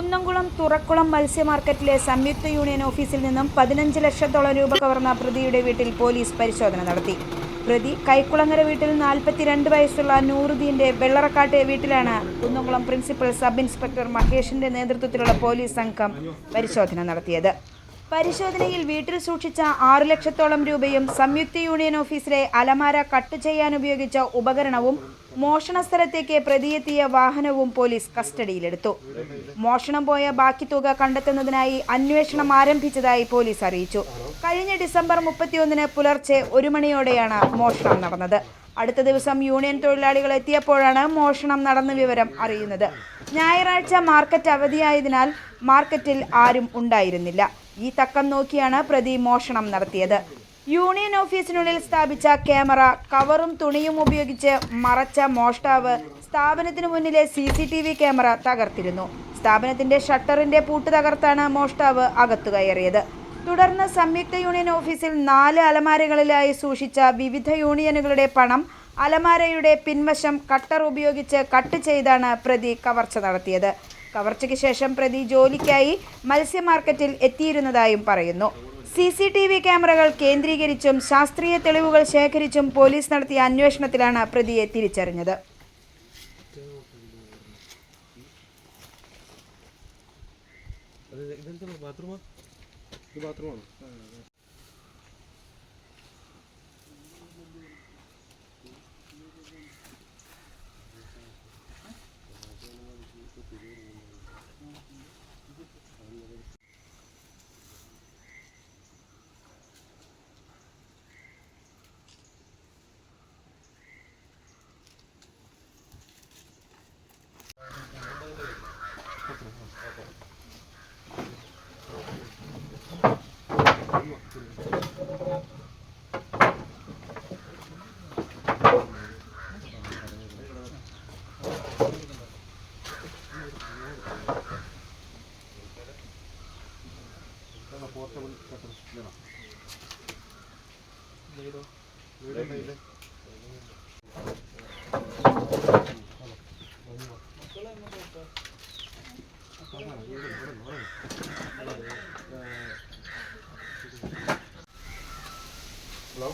കുന്നംകുളം തുറക്കുളം മത്സ്യ മാർക്കറ്റിലെ സംയുക്ത യൂണിയൻ ഓഫീസിൽ നിന്നും പതിനഞ്ച് ലക്ഷത്തോളം രൂപ കവർന്ന പ്രതിയുടെ വീട്ടിൽ പോലീസ് പരിശോധന നടത്തി. പ്രതി കൈക്കുളങ്ങര വീട്ടിൽ നാൽപ്പത്തിരണ്ട് വയസ്സുള്ള നൂറുദീന്റെ വെള്ളറക്കാട്ടെ വീട്ടിലാണ് കുന്നംകുളം പ്രിൻസിപ്പൽ സബ് ഇൻസ്പെക്ടർ മഹേഷിന്റെ നേതൃത്വത്തിലുള്ള പോലീസ് സംഘം പരിശോധന നടത്തിയത്. പരിശോധനയിൽ വീട്ടിൽ സൂക്ഷിച്ച ആറു ലക്ഷത്തോളം രൂപയും സംയുക്ത യൂണിയൻ ഓഫീസിലെ അലമാര കട്ട് ചെയ്യാൻ ഉപയോഗിച്ച ഉപകരണവും മോഷണ സ്ഥലത്തേക്ക് പ്രതിയെത്തിയ വാഹനവും പോലീസ് കസ്റ്റഡിയിലെടുത്തു. മോഷണം പോയ ബാക്കി തുക കണ്ടെത്തുന്നതിനായി അന്വേഷണം ആരംഭിച്ചതായി പോലീസ് അറിയിച്ചു. കഴിഞ്ഞ ഡിസംബർ മുപ്പത്തിയൊന്നിന് പുലർച്ചെ ഒരു മണിയോടെയാണ് മോഷണം നടന്നത്. അടുത്ത ദിവസം യൂണിയൻ തൊഴിലാളികൾ എത്തിയപ്പോഴാണ് മോഷണം നടന്ന വിവരം അറിയുന്നത്. ഞായറാഴ്ച മാർക്കറ്റ് അവധിയായതിനാൽ മാർക്കറ്റിൽ ആരും ഉണ്ടായിരുന്നില്ല. ഈ തക്കം നോക്കിയാണ് പ്രതി മോഷണം നടത്തിയത്. യൂണിയൻ ഓഫീസിനുള്ളിൽ സ്ഥാപിച്ച ക്യാമറ കവറും തുണിയും ഉപയോഗിച്ച് മറച്ച മോഷ്ടാവ് സ്ഥാപനത്തിന് മുന്നിലെ C C T V camera തകർത്തിരുന്നു. സ്ഥാപനത്തിന്റെ ഷട്ടറിന്റെ പൂട്ട് തകർത്താണ് മോഷ്ടാവ് അകത്തു കയറിയത്. തുടർന്ന് സംയുക്ത യൂണിയൻ ഓഫീസിൽ നാല് അലമാരകളിലായി സൂക്ഷിച്ച വിവിധ യൂണിയനുകളുടെ പണം അലമാരയുടെ പിൻവശം കട്ടർ ഉപയോഗിച്ച് കട്ട് ചെയ്താണ് പ്രതി കവർച്ച നടത്തിയത്. കവർച്ചയ്ക്ക് ശേഷം പ്രതി ജോലിക്കായി മത്സ്യ മാർക്കറ്റിൽ എത്തിയിരുന്നതായും പറയുന്നു. സി സി ടി വി ക്യാമറകൾ കേന്ദ്രീകരിച്ചും ശാസ്ത്രീയ തെളിവുകൾ ശേഖരിച്ചും പോലീസ് നടത്തിയ അന്വേഷണത്തിലാണ് പ്രതിയെ തിരിച്ചറിഞ്ഞത്. ബാത്റൂമാണ്? പോർട്ടബിൾ കട്ടർ വേണം വീടോ ഹലോ